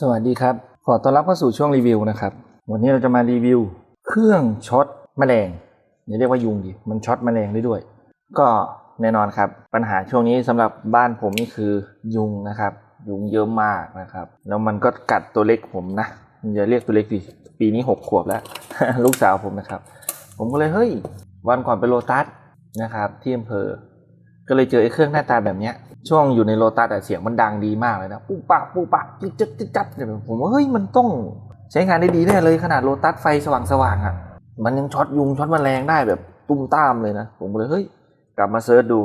สวัสดีครับ ขอต้อนรับเข้าสู่ช่วงรีวิวนะครับ วันนี้เราจะมารีวิว เครื่องช็อตแมลงอย่าเรียกว่ายุงดิ มันช็อตแมลงได้ด้วย ก็แน่นอนครับ ปัญหาช่วงนี้สำหรับบ้านผมนี่คือยุงนะครับ ยุงเยอะมากนะครับ แล้วมันก็กัดตัวเล็กผมนะอย่าเรียกตัวเล็กดิ ปีนี้หกขวบแล้ว ลูกสาวผมนะครับ ผมก็เลยเฮ้ย วันก่อนไปโลตัสนะครับ ที่อำเภอ ก็เลยเจอไอ้เครื่องหน้าตาแบบเนี้ย ช่วงอยู่ในโลตัสอะเสียงมันดังดีมากเลยนะปุ๊บปะปุ๊บปะจิ๊ดจิ๊ดจิ๊ดจัดเนี่ยผมว่าเฮ้ยมันต้องใช้งานได้ดีแน่เลยขนาดโลตัสไฟสว่างสว่างๆอะมันยังช็อตยุงช็อตแมลงได้แบบตุ้มตามเลยนะ ผมเลยเฮ้ยกลับมาเซิร์ชดู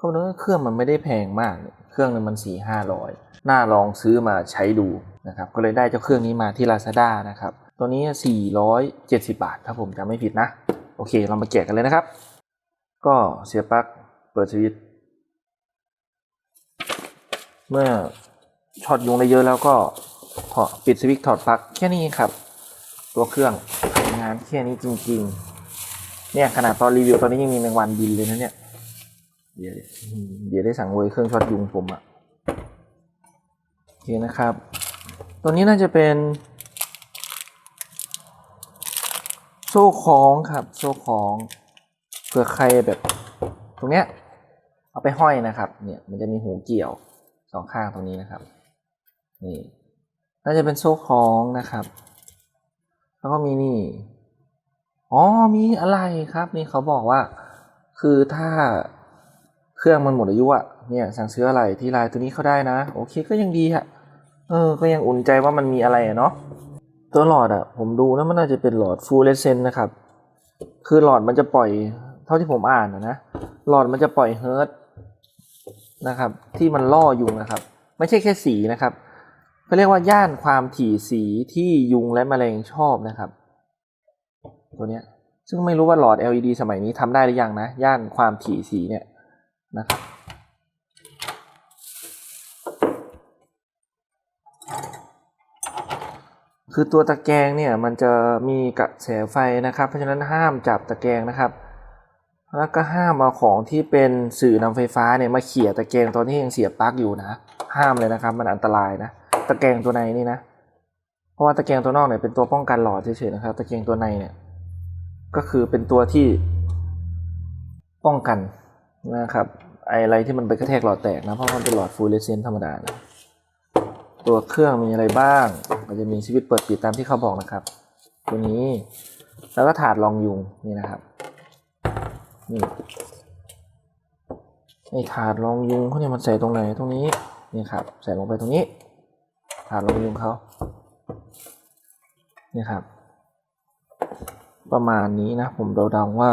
ก็เนอะเครื่องมันไม่ได้แพงมากเนี่ยเครื่องนึงมันสี่ห้าร้อยน่าลองซื้อมาใช้ดูนะครับก็เลยได้เจ้าเครื่องนี้มาที่ Lazada นะครับตัวนี้ 470 บาทถ้าผมจำไม่ผิดนะ โอเค เรามาแกะกันเลยนะครับ ก็เสียบปลั๊กเปิดสวิตช์ เมื่อช็อตยุงได้เยอะแล้วก็ถอดปิดสวิตช์ถอดปลั๊กแค่นี้ครับ ตัวเครื่องทำงานแค่นี้จริง ๆ เนี่ยขนาดตอนรีวิวตอนนี้ยังมีแมงวันบินเลยนะเนี่ยเดี๋ยวเดี๋ยวได้สั่งเวยเครื่องช็อตยุงผมอะ่ะโอเคนะครับ ตัวนี้น่าจะเป็น โซ่คล้องครับ โซ่คล้องเผื่อใครแบบ ตรงเนี้ยเอาไปห้อยนะครับ เนี่ยมันจะมีหูเกี่ยว สองข้างตรงนี้นะครับ นี่ น่าจะเป็นโซ่คล้องนะครับ แล้วก็มีนี่ อ๋อ มีอะไรครับ นี่เขาบอกว่า คือถ้าเครื่องมันหมดอายุอะเนี่ยสั่งซื้ออะไรที่ไลน์ตัวนี้เขาได้นะ โอเคก็ยังดีอะเออ ก็ยังอุ่นใจว่ามันมีอะไรอะเนาะ ตัวหลอดอะผมดูแล้วมันน่าจะเป็นหลอดฟูลเลเซนนะครับ คือหลอดมันจะปล่อย เท่าที่ผมอ่านนะนะหลอดมันจะปล่อยเฮิร์ต นะครับ ที่มันล่อยุงนะครับ ไม่ใช่แค่สีนะครับเขาเรียกว่าย่านความถี่สีที่ยุงและแมลงชอบนะครับ ตัวเนี้ยซึ่งไม่รู้ว่าหลอด LED สมัยนี้ทำได้หรือยังนะ ย่านความถี่สีเนี่ยนะครับคือตัวตะแกรงเนี่ยมันจะมีกระแสไฟนะครับ เพราะฉะนั้นห้ามจับตะแกรงนะครับ แล้วก็ห้ามเอาของที่เป็นสื่อนำไฟฟ้าเนี่ยมาเขี่ยตะแกรงตอนที่ยังเสียบปลั๊กอยู่นะ ห้ามเลยนะครับ มันอันตรายนะ ตะแกรงตัวในนี่นะ เพราะว่าตะแกรงตัวนอกเนี่ยเป็นตัวป้องกันหลอดเฉยๆนะครับ ตะแกรงตัวในเนี่ย ก็คือเป็นตัวที่ป้องกันนะครับไออะไรที่มันไปกระแทกหลอดแตกนะเพราะมันเป็นหลอดฟูเรสเซนต์ธรรมดานะตัวเครื่องมีอะไรบ้างก็จะมีสวิตเปิดปิดตามที่เขาบอกนะครับ ตัวนี้แล้วก็ถาดรองยุงนี่นะครับ นี่ไอถาดรองยุงเขาเนี่ยมันใส่ตรงไหนตรงนี้นี่ครับ ใส่ลงไปตรงนี้ถาดรองยุงเขานี่ครับ ประมาณนี้นะ ผมเดาๆว่า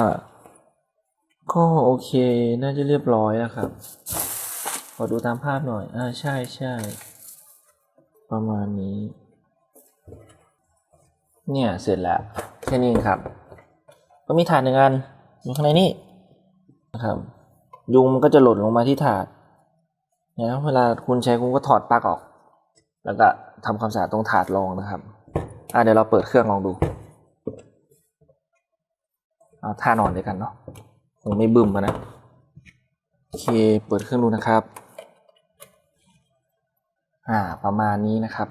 ก็โอเคน่าจะเรียบร้อยนะครับขอดูตามภาพหน่อยอ่าใช่ใช่ประมาณนี้ เนี่ย เสร็จแล้วแค่นี้ครับ ก็มีถาดหนึ่งอันอยู่ข้างในนี่ นะครับ ยุงมันก็จะหล่นลงมาที่ถาดนะเวลาคุณใช้คุณก็ถอดปลั๊กออก แล้วก็ทำความสะอาดตรงถาดรองนะครับอะเดี๋ยวเราเปิดเครื่องลองดูเอาท่านอนด้วยกันเนาะคงไม่บึ้มอะนะโอเคเปิดเครื่องดูนะครับอ่าประมาณนี้นะครับ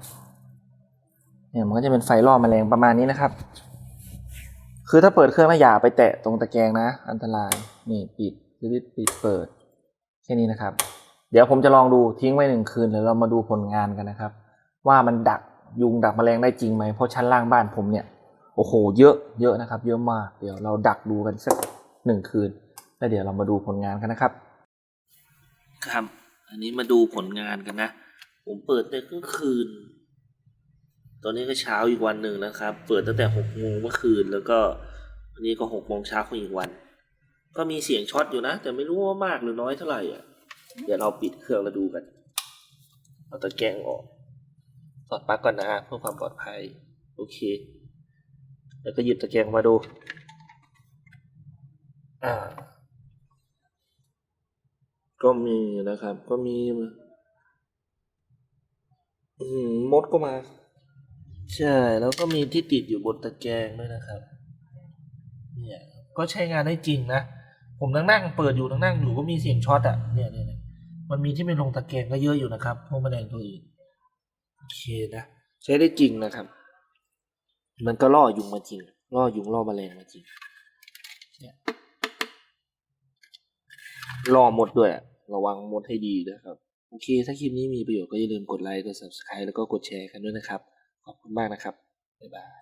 เนี่ยมันก็จะเป็นไฟล่อแมลงประมาณนี้นะครับ คือถ้าเปิดเครื่องแล้วอย่าไปแตะตรงตะแกรงนะ อันตรายนี่ปิดสวิตช์ปิดเปิดแค่นี้นะครับ เดี๋ยวผมจะลองดูทิ้งไว้หนึ่งคืนแล้วเรามาดูผลงานกันนะครับ ว่ามันดักยุงดักแมลงได้จริงไหมเพราะชั้นล่างบ้านผมเนี่ยโอ้โห เยอะเยอะนะครับ เยอะมากเดี๋ยวเราดักดูกันสักหนึ่งคืน แล้วเดี๋ยวเรามาดูผลงานกันนะครับ ครับ อันนี้มาดูผลงานกันนะ ผมเปิดได้ครึ่งคืน ตอนนี้ก็เช้าอีกวันหนึ่งนะครับ เปิดตั้งแต่หกโมงเมื่อคืน แล้วก็วันนี้ก็หกโมงเช้าของอีกวัน ก็มีเสียงช็อตอยู่นะ แต่ไม่รู้ว่ามากหรือน้อยเท่าไหร่อะ เดี๋ยวเราปิดเครื่องแล้วดูกัน เอาตะแกรงออกถอดปลั๊กก่อนนะเพื่อความปลอดภัย โอเค แล้วก็หยิบตะแกรงมาดู อ่า ก็มีนะครับ ก็มี อืมมดก็มา ใช่ แล้วก็มีที่ติดอยู่บนตะแกรงด้วยนะครับ เนี่ยก็ใช้งานได้จริงนะ ผมนั่งนั่งเปิดอยู่นั่งนั่งอยู่ก็มีเสียงช็อตอะเนี่ยเนี่ยเนี่ยมันมีที่ไม่ลงตะแกรงก็เยอะอยู่นะครับพวกแมลงตัวอื่นโอเคนะใช้ได้จริงนะครับ มันก็ล่อยุงมาจริงล่อยุงล่อแมลงมาจริงเนี่ยล่อหมดด้วยระวังมดให้ดีนะครับ โอเค ถ้าคลิปนี้มีประโยชน์ก็อย่าลืมกดไลค์ กด subscribe แล้วก็กดแชร์กันด้วยนะครับ ขอบคุณมากนะครับ บ๊ายบาย